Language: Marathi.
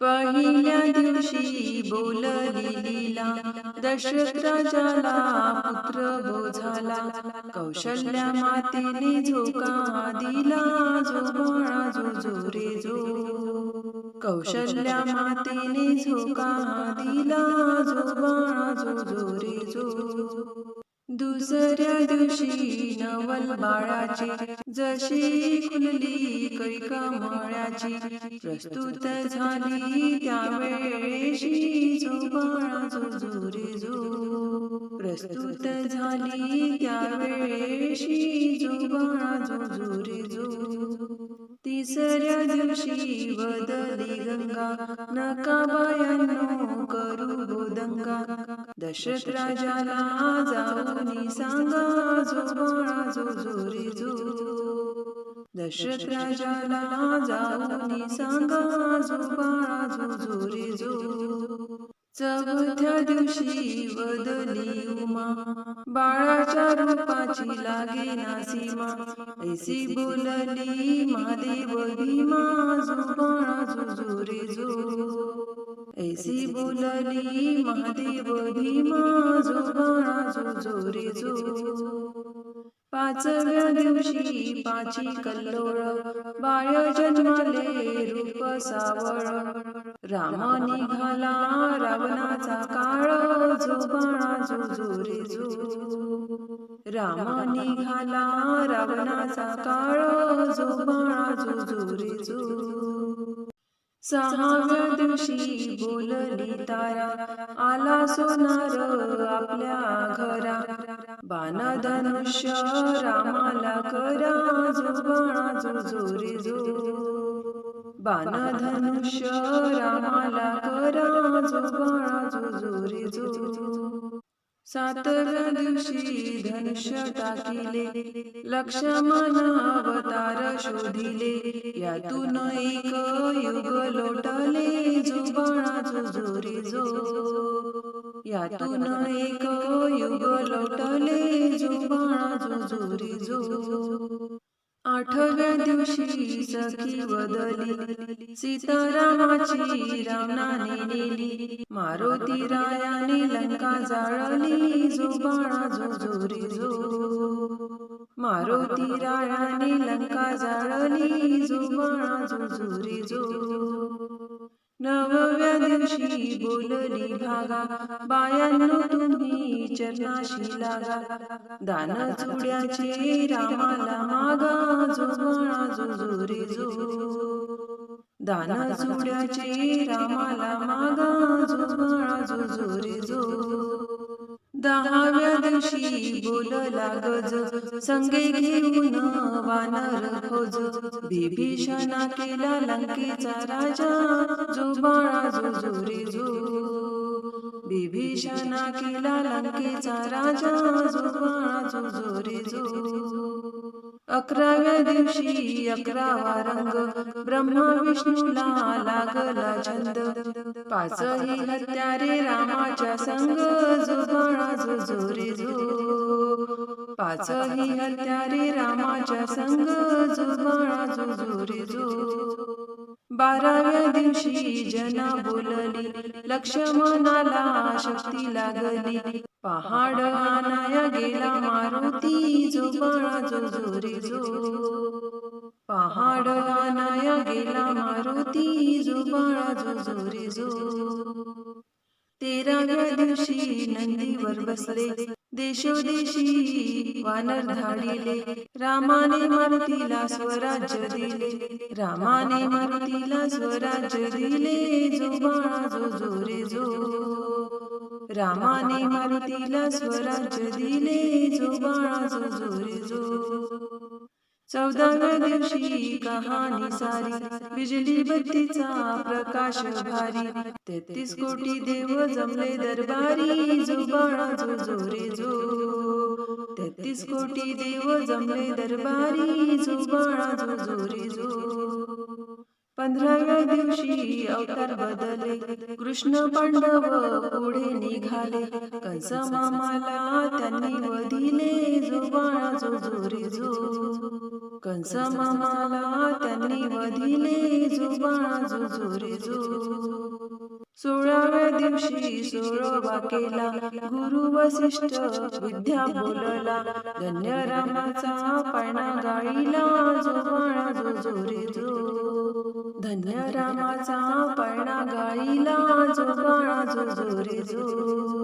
पहिल्या दिवशी बोल दिलीला दशरथ राजाला पुत्र हो झाला. कौशल्या मातेने झोका दिला. जो बाळा जो जो रे जो कौशल्या मातेने झोका दिला. जो बाळा जो जो रे जो दुसऱ्या दिवशी नवल बाळाची जशी खुलली कैका मळ्याची प्रस्तुत झाली त्यावेळेशी जो बाळा जो जो जो प्रस्तुत झाली त्यावेळेशी जो बाळा जो जो जो तिसऱ्या दिवशी बदली गंगा नका दशरथ राजाला जाऊनी सांगा जो बाळा जो. जोरी जो दशरथ राजाला जाऊनी सांगा जो बाळा जो. जोरी जो चौथ्या दिवशी बदली उमा बाळाच्या रूपाची लागे ना सीमा. ऐसी बोलली महादेव भीमा जो बाळा जो जोरी जो. ऐसी बोलली महादेव भीमा जो बाळा जो. पाचव्या दिवशी पाची कल्लोळ. बाळ जन्माले रूप सावळ. राम निघाला रावणाचा काळ जो बाळा जो राम निघाला रावणाचा काळ जो बाळा जो जो रे जो. सहाव्या दिवशी बोलली तारा आला सोनार आपल्या घरा बाना धनुष्य रामाला करा जुबाणा जुजुरी जो जो धनुष्य रामाला करा जुबाणा जुजुरी जो जो सातव्या दिवशी धनुष्य टाकिले लक्ष्मण अवतार शोधिले. यातून एक युग लोटले जो बाळा जो. यातून एक युग लोटले जो बाळा जो जो रे जो. आठव्या दिवशी सखी बदली. सीतारामाची रावणाने नेली. मारुती रायाने लंका जाळली. जो बाळा जो जोरी जो. मारुती रायाने लंका जाळली. जो बाळा जो जो जो. नवव्या दिवशी बोलली भागा बायांनो तुम्ही चरणाशी लागा. दान चुड्याचे रामाला मागा. जो बाळा जो जो रे जो दान चुड्याचे रामाला मागा. जो बाळा जो जो रे जो दहाव्या दिवशी बोलला गज. संगे घेऊन वानर खोज. बिभीषणा केला लंकेचा राजा. जो बाळा जो बिभीषणा केला लंकेचा राजा. जो बाळा जो जो रे जो. अकराव्या दिवशी अकरावा रंग. ब्रह्मा विष्णूला लागला छंद. पाचही हत्यारे रामाच्या संग. जो बाळा जो जो जो पाचही हत्यारे रामाच्या संग. जो बाळा जो जो बाराव्या दिवशी जना बोलली लक्ष्मणाला शक्ती लागली. पहाड आणाया गेला मारुती जो बाळा जो जो रे जो पहाड आणाया गेला मारुती जो बाळा जो जो रे जो तेराव्या दिवशी नंदीवर बसले. देशोदेशी वानर धाडिले रामाने मारुतीला स्वराज्य दिले. रामाने मारुतीला स्वराज्य दिले. जो बाळा जो जोरे जो रामाने मारुतीला स्वराज्य दिले. जो बाळा जो जोरे जो चौदाव्या दिवशी कहाणी सारी बिजली बत्तीचा प्रकाश भारी तेहतीस कोटी देव जमले दरबारी जुबाळा जो जोरे जो. तेहतीस कोटी देव जमले दरबारी जुबाळा जो जोरे जो. पंधराव्या दिवशी अवतार बदले कृष्ण पांडव पुढे निघाले कंस मामाला त्यांनी वधिले जो बाळा जो जो जो. कंस मामाला त्यांनी वधिले जो जो जो सोळाव्या दिवशी सोळोबा केला गुरु वसिष्ठ विद्या बोलला धन्य रामाचा पाळणा गाईला जो बाळा जो जोरे जो धन्य रामाचा पाळणा गाईला जो बाळा जो जो जो